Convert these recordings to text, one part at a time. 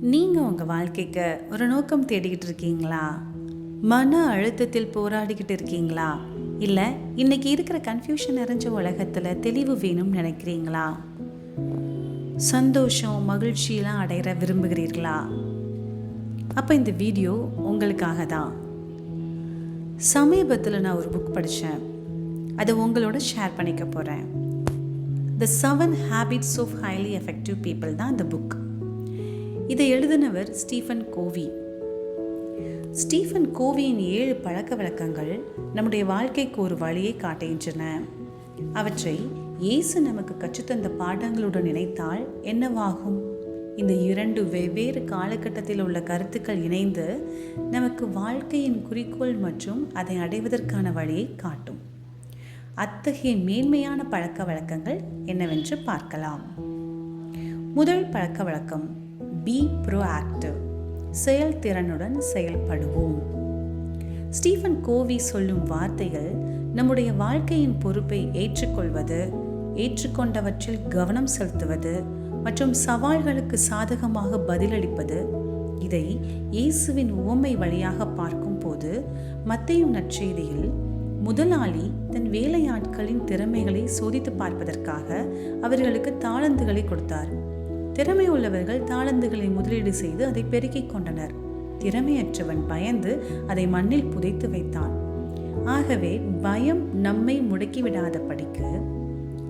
நீங்கள் உங்கள் வாழ்க்கைக்கு ஒரு நோக்கம் தேடிக்கிட்டு இருக்கீங்களா? மன அழுத்தத்தில் போராடிக்கிட்டு இருக்கீங்களா? இல்லை இன்னைக்கு இருக்கிற கன்ஃபியூஷன் நிறைஞ்ச உலகத்தில் தெளிவு வேணும்னு நினைக்கிறீங்களா? சந்தோஷம் மகிழ்ச்சியெலாம் அடையிற விரும்புகிறீர்களா? அப்போ இந்த வீடியோ உங்களுக்காக தான். சமீபத்தில் நான் ஒரு புக் படித்தேன் அதை உங்களோட ஷேர் பண்ணிக்க போகிறேன் the seven habits of highly effective people தான் இந்த புக் இதை எழுதினவர் ஸ்டீஃபன் கோவி. ஸ்டீஃபன் கோவியின் ஏழு பழக்க வழக்கங்கள் நம்முடைய வாழ்க்கைக்கு ஒரு வழியை காட்டுகின்றன. அவற்றை இயேசு நமக்கு கற்றுத்தந்த பாடங்களுடன் இணைத்தால் என்னவாகும்? இந்த இரண்டு வெவ்வேறு காலகட்டத்தில் உள்ள கருத்துக்கள் இணைந்து நமக்கு வாழ்க்கையின் குறிக்கோள் மற்றும் அதை அடைவதற்கான வழியை காட்டும். அத்தகைய மேன்மையான பழக்க வழக்கங்கள் என்னவென்று பார்க்கலாம். முதல் பழக்க வழக்கம் பி ப்ரோஆக்டிவ் செயல்திறனுடன் செயல்படுவோம். ஸ்டீஃபன் கோவி சொல்லும் வார்த்தைகள் நம்முடைய வாழ்க்கையின் பொறுப்பை ஏற்றுக்கொள்வது ஏற்றுக்கொண்டவற்றில் கவனம் செலுத்துவது மற்றும் சவால்களுக்கு சாதகமாக பதிலளிப்பது இதை இயேசுவின் உவமை வழியாக பார்க்கும்போது மத்தையும் நற்செய்தியில் முதலாளி தன் வேலையாட்களின் திறமைகளை சோதித்து பார்ப்பதற்காக அவர்களுக்கு தாளந்துகளை கொடுத்தார். திறமை உள்ளவர்கள் தாளந்துகளை முதலீடு செய்து அதை பெருக்கிக் கொண்டனர். திறமையற்றவன் பயந்து அதை மண்ணில் புதைத்து வைத்தான். ஆகவே பயம் நம்மை முடக்கிவிடாத படிக்கு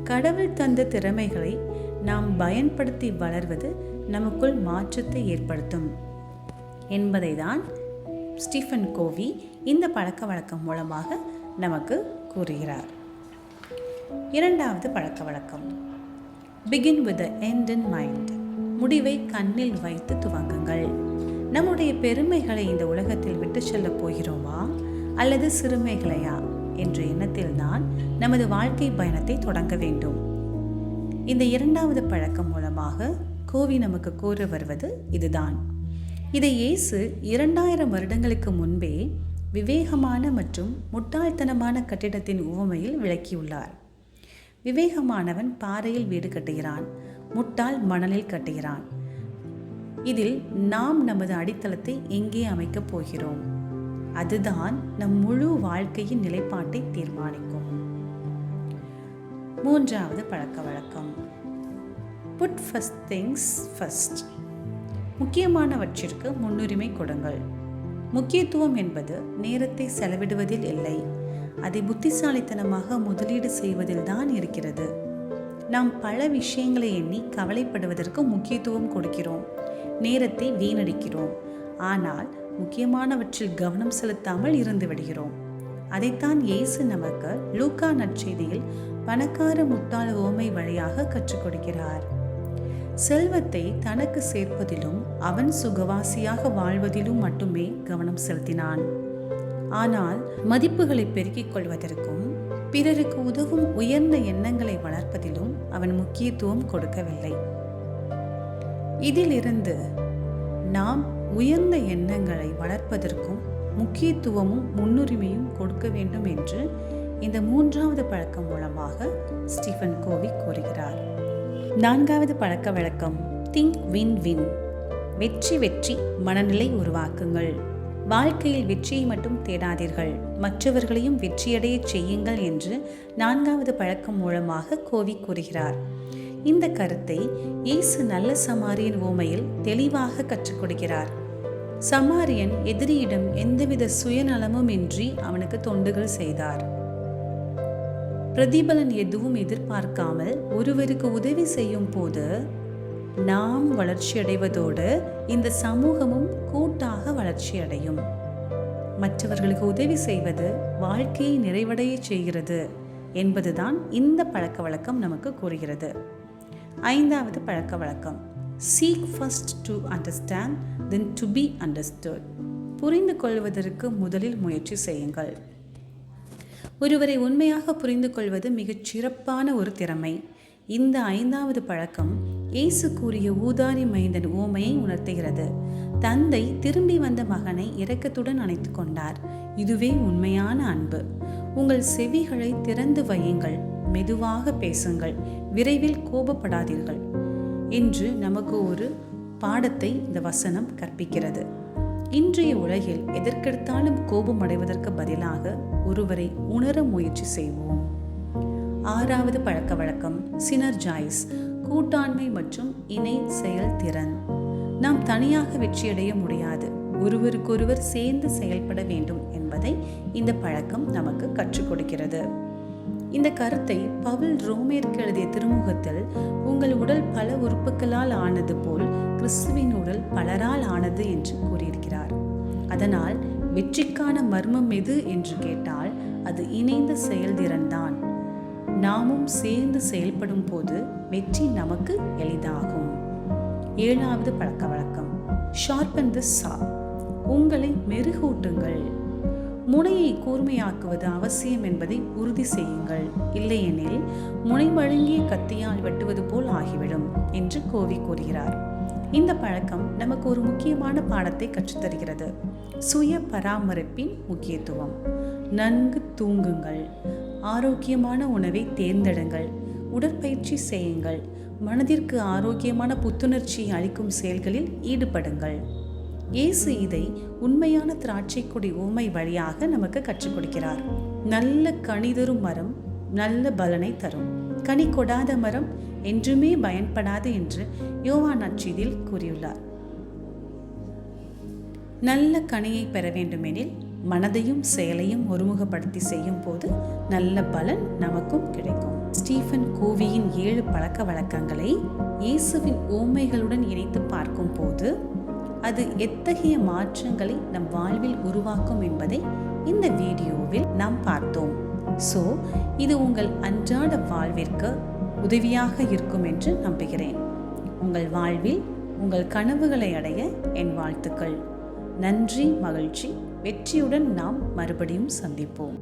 கடவுள் தந்த திறமைகளை நாம் பயன்படுத்தி வளர்வது நமக்குள் மாற்றத்தை ஏற்படுத்தும். என்பதை தான் ஸ்டீஃபன் கோவி இந்த பழக்க வழக்கம் மூலமாக நமக்கு கூறுகிறார். இரண்டாவது பழக்க வழக்கம். Begin with end in mind முடிவை கண்ணில் வைத்து துவங்குங்கள். நம்முடைய பெருமைகளை இந்த உலகத்தில் விட்டு செல்ல போகிறோமா? அல்லது சிறுமைகளையா? என்ற எண்ணத்தில் தான் நமது வாழ்க்கை பயணத்தை தொடங்க வேண்டும். இந்த இரண்டாவது பழக்கம் மூலமாக கோவி நமக்கு கூற வருவது இதுதான். இதை இயேசு இரண்டாயிரம் வருடங்களுக்கு முன்பே விவேகமான மற்றும் முட்டாள்தனமான கட்டிடத்தின் உவமையில் விளக்கியுள்ளார். விவேகமானவன் பாறையில் வீடு கட்டுகிறான். முட்டாள் மணலில் கட்டுகிறான். இதில் நாம் நமது அடித்தளத்தை எங்கே அமைக்கப் போகிறோம்? அதுதான் நம் முழு வாழ்க்கையின் நிலைப்பாட்டை தீர்மானிக்கும். மூன்றாவது பழக்க வழக்கம். புட் ஃபஸ்ட் திங்ஸ் ஃபஸ்ட் முக்கியமானவற்றிற்கு முன்னுரிமை கொடுங்கள். முக்கியத்துவம் என்பது நேரத்தை செலவிடுவதில் இல்லை. அதை புத்திசாலித்தனமாக முதலீடு செய்வதில் தான் இருக்கிறது. நாம் பல விஷயங்களை எண்ணி கவலைப்படுவதற்கு முக்கியத்துவம் கொடுக்கிறோம். நேரத்தை வீணடிக்கிறோம். ஆனால் முக்கியமானவற்றில் கவனம் செலுத்தாமல் இருந்து விடுகிறோம். அதைத்தான் இயேசு நமக்கு லூக்கா நற்செய்தியில் பணக்கார முட்டாள் ஓமை வழியாக கற்றுக் கொடுக்கிறார். செல்வத்தை தனக்கு சேர்ப்பதிலும் அவன் சுகவாசியாக வாழ்வதிலும் மட்டுமே கவனம் செலுத்தினான். ஆனால் மதிப்புகளை பெருக்கிக் கொள்வதற்கும் பிறருக்கு உதவும் உயர்ந்த எண்ணங்களை வளர்ப்பதிலும் அவன் முக்கியத்துவம் கொடுக்கவில்லை. இதிலிருந்து நாம் உயர்ந்த எண்ணங்களை வளர்ப்பதற்கும் முக்கியத்துவமும் முன்னுரிமையும் கொடுக்க வேண்டும் என்று இந்த மூன்றாவது பழக்கம் மூலமாக ஸ்டீஃபன் கோவி கூறுகிறார். நான்காவது பழக்க வழக்கம் திங்க் வின் வின். வெற்றி வெற்றி மனநிலை உருவாக்குங்கள். வாழ்க்கையில் வெற்றியை மட்டும் தேடாதீர்கள். மற்றவர்களையும் வெற்றியடைய செய்யுங்கள் என்று நான்காவது பழக்கம் மூலமாக கோவி கூறுகிறார். இந்த கருத்தை இயேசு நல்ல சமாரியன் ஓமையில் தெளிவாக கற்றுக் கொடுக்கிறார். சமாரியன் எதிரியிடம் எந்தவித சுயநலமும் இன்றி அவனுக்கு தொண்டுகள் செய்தார். பிரதிபலன் எதுவும் எதிர்பார்க்காமல் ஒருவருக்கு உதவி செய்யும் போது நாம் வளர்ச்சியடைவதோடு இந்த சமூகமும் கூட்டாக வளர்ச்சியடையும். மற்றவர்களுக்கு உதவி செய்வது வாழ்க்கையை நிறைவடைய செய்கிறது என்பதுதான் இந்த பழக்க வழக்கம் நமக்கு கூறுகிறது. ஐந்தாவது பழக்க வழக்கம். Seek first to understand then to be understood புரிந்து கொள்வதற்கு முதலில் முயற்சி செய்யுங்கள். ஒருவரை உண்மையாக புரிந்து கொள்வது மிகச் சிறப்பான ஒரு திறமை. இந்த ஐந்தாவது பழக்கம் இயேசு கூறிய ஊதாரி மைந்தன் ஓமையை உணர்த்துகிறது. தந்தை திரும்பி வந்த மகனை இரக்கத்துடன் அணைத்து கொண்டார். இதுவே உண்மையான அன்பு. உங்கள் செவிகளை திறந்து வையுங்கள். மெதுவாக பேசுங்கள். விரைவில் கோபப்படாதீர்கள். என்று நமக்கு ஒரு பாடத்தை இந்த வசனம் கற்பிக்கிறது. இன்றைய உலகில் எதற்கெடுத்தாலும் கோபம் அடைவதற்கு பதிலாக ஒருவரை உணர முயற்சி செய்வோம். ஆறாவது பழக்க வழக்கம் சினர்ஜாய்ஸ். கூட்டாண்மை மற்றும் இணை செயல்திறன். நாம் தனியாக வெற்றியடைய முடியாது. ஒருவருக்கொருவர் சேர்ந்து செயல்பட வேண்டும் என்பதை இந்த பழக்கம் நமக்கு கற்றுக் கொடுக்கிறது. இந்த கருத்தை பவுல் ரோமேற்கு எழுதிய திருமுகத்தில் உங்கள் உடல் பல உறுப்புகளால் ஆனது போல் கிறிஸ்துவின் உடல் பலரால் ஆனது என்று கூறியிருக்கிறார். அதனால் வெற்றிக்கான மர்மம் எது என்று கேட்டால் அது இணைந்த செயல்திறன்தான் நாமும் சேர்ந்து செயல்படும் போது வெற்றி நமக்கு எளிதாகும். ஏழாவது பழக்க வழக்கம். ஷார்பன் தி சா உங்களை மெருகூட்டுங்கள். முனையை கூர்மையாக்குவது அவசியம் என்பதை உறுதி செய்யுங்கள். இல்லையெனில் முனை வழங்கிய கத்தியால் வெட்டுவது போல் ஆகிவிடும் என்று கோவி கூறுகிறார். இந்த பழக்கம் நமக்கு ஒரு முக்கியமான பாடத்தை கற்றுத்தருகிறது. சுய பராமரிப்பின் முக்கியத்துவம். நன்கு தூங்குங்கள். ஆரோக்கியமான உணவை தேர்ந்தெடுங்கள். உடற்பயிற்சி செய்யுங்கள். மனதிற்கு ஆரோக்கியமான புத்துணர்ச்சி அளிக்கும் செயல்களில் ஈடுபடுங்கள். இயேசு இதை உண்மையான திராட்சை கொடி ஊமை வழியாக நமக்கு கற்றுக் கொடுக்கிறார். நல்ல கனி தரும் மரம் நல்ல பலனை தரும். கனி கொடாத மரம் என்றுமே பயன்படாது என்று யோவான் அச்சிதில் கூறியுள்ளார். நல்ல கனியை பெற வேண்டுமெனில் மனதையும் செயலையும் ஒருமுகப்படுத்தி செய்யும் போது நல்ல பலன் நமக்கும் கிடைக்கும். ஸ்டீஃபன் கோவியின் ஏழு பழக்க வழக்கங்களை இயேசுவின் ஓமைகளுடன் இணைத்து பார்க்கும் போது அது எத்தகைய மாற்றங்களை நம் வாழ்வில் உருவாக்கும் என்பதை இந்த வீடியோவில் நாம் பார்த்தோம். ஸோ இது உங்கள் அன்றாட வாழ்விற்கு உதவியாக இருக்கும் என்று நம்புகிறேன். உங்கள் வாழ்வில் உங்கள் கனவுகளை அடைய என் வாழ்த்துக்கள். நன்றி மகிழ்ச்சி. வெற்றியுடன் நாம் மறுபடியும் சந்திப்போம்.